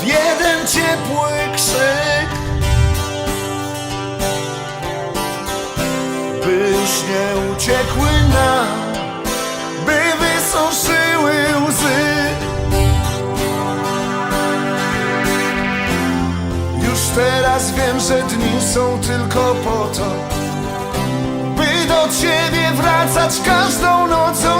W jeden ciepły krzyk. By już nie uciekły nam By wysuszyły łzy. Już teraz wiem, że dni są tylko po to By do ciebie wracać każdą nocą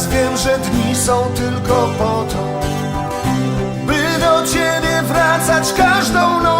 teraz wiem, że dni są tylko po to By do ciebie wracać każdą nocą